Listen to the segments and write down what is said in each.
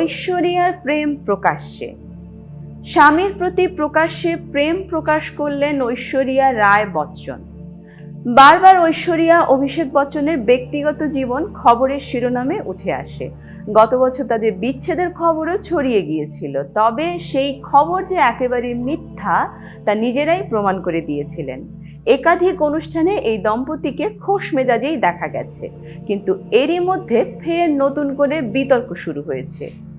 ঐশ্বরিয়ার প্রেম প্রকাশ্যে। স্বামীর প্রতি প্রকাশ্যে প্রেম প্রকাশ করলেন ঐশ্বরিয়া রায় বচ্চন। বারবার ঐশ্বরিয়া, অভিষেক বচ্চনের ব্যক্তিগত জীবন খবরের শিরোনামে উঠে আসে। গত বছর তাদের বিচ্ছেদের খবরও ছড়িয়ে গিয়েছিল। তবে সেই খবর যে একেবারে মিথ্যা, তা নিজেরাই প্রমাণ করে দিয়েছিলেন। একাধিক অনুষ্ঠানে এই দম্পতিকে খোশ মেজাজেই দেখা গেছে। কিন্তু এরই মধ্যে ফের নতুন করে বিতর্ক শুরু হয়েছে।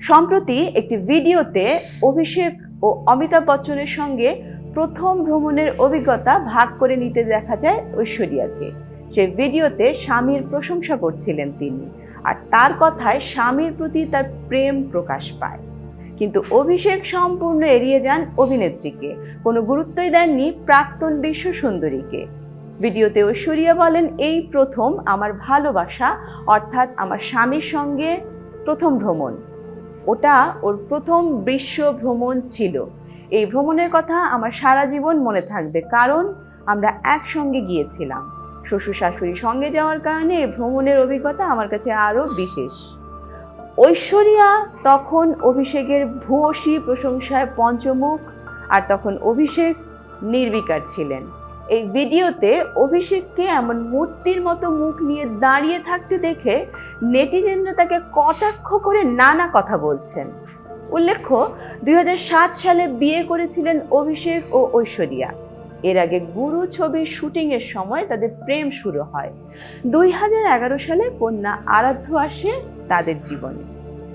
সম্প্রতি একটি ভিডিওতে অভিষেক ও অমিতাভ বচ্চনের সঙ্গে প্রথম ভ্রমণের অভিজ্ঞতা ভাগ করে নিতে দেখা যায় ঐশ্বরিয়াকে। সে ভিডিওতে স্বামীর প্রশংসা করছিলেন তিনি আর তার কথায় স্বামীর প্রতি তার প্রেম প্রকাশ পায়। কিন্তু অভিষেক সম্পূর্ণ এড়িয়ে যান অভিনেত্রীকে, কোনো গুরুত্বই দেননি প্রাক্তন বিশ্ব সুন্দরীকে। ভিডিওতে ঐশ্বরিয়া বলেন, এই প্রথম আমার ভালোবাসা, অর্থাৎ আমার স্বামীর সঙ্গে প্রথম ভ্রমণ। ওটা ওর প্রথম বিশ্ব ভ্রমণ ছিল। এই ভ্রমণের কথা আমার সারা জীবন মনে থাকবে, কারণ আমরা একসঙ্গে গিয়েছিলাম। শ্বশুর শাশুড়ির সঙ্গে যাওয়ার কারণে এই ভ্রমণের অভিজ্ঞতা আমার কাছে আরও বিশেষ। ঐশ্বরিয়া তখন অভিষেকের ভূয়সী প্রশংসায় পঞ্চমুখ, আর তখন অভিষেক নির্বিকার ছিলেন। এই ভিডিওতে অভিষেককে এমন মূর্তির মতো মুখ নিয়ে দাঁড়িয়ে থাকতে দেখে নেটিজেনরা তাকে কটাক্ষ করে নানা কথা বলছেন। উল্লেখ্য, দুই হাজার সাত সালে বিয়ে করেছিলেন অভিষেক ও ঐশ্বরিয়া। এর আগে গুরু ছবির শুটিংয়ের সময় তাদের প্রেম শুরু হয়। দুই হাজার এগারো সালে কন্যা আরাধ্য আসে তাদের জীবনে।